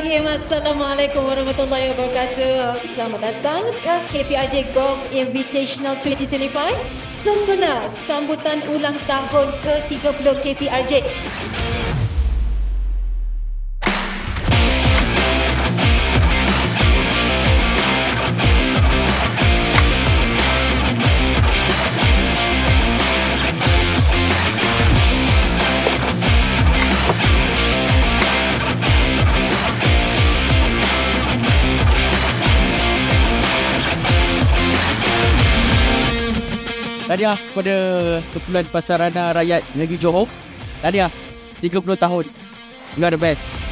Bismillahirrahmanirrahim. Assalamualaikum warahmatullahi wabarakatuh. Selamat datang ke KPRJ Golf Invitational 2025. Sempena sambutan ulang tahun ke-30 KPRJ. Tahniah kepada Kepulauan Pasarana Rakyat Negeri Johor. Tahniah 30 tahun. You are the best.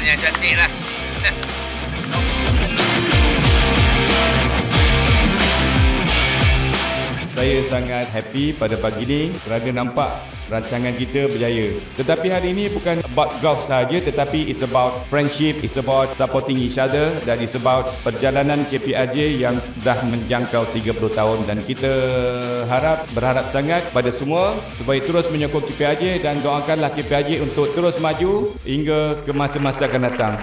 Pembukaan yang cantik lah. Saya sangat happy pada pagi ini kerana nampak rancangan kita berjaya. Tetapi hari ini bukan about golf sahaja tetapi it's about friendship, it's about supporting each other dan it's about perjalanan KPRJ yang sudah menjangkau 30 tahun dan kita harap berharap sangat pada semua supaya terus menyokong KPRJ dan doakanlah KPRJ untuk terus maju hingga ke masa-masa akan datang.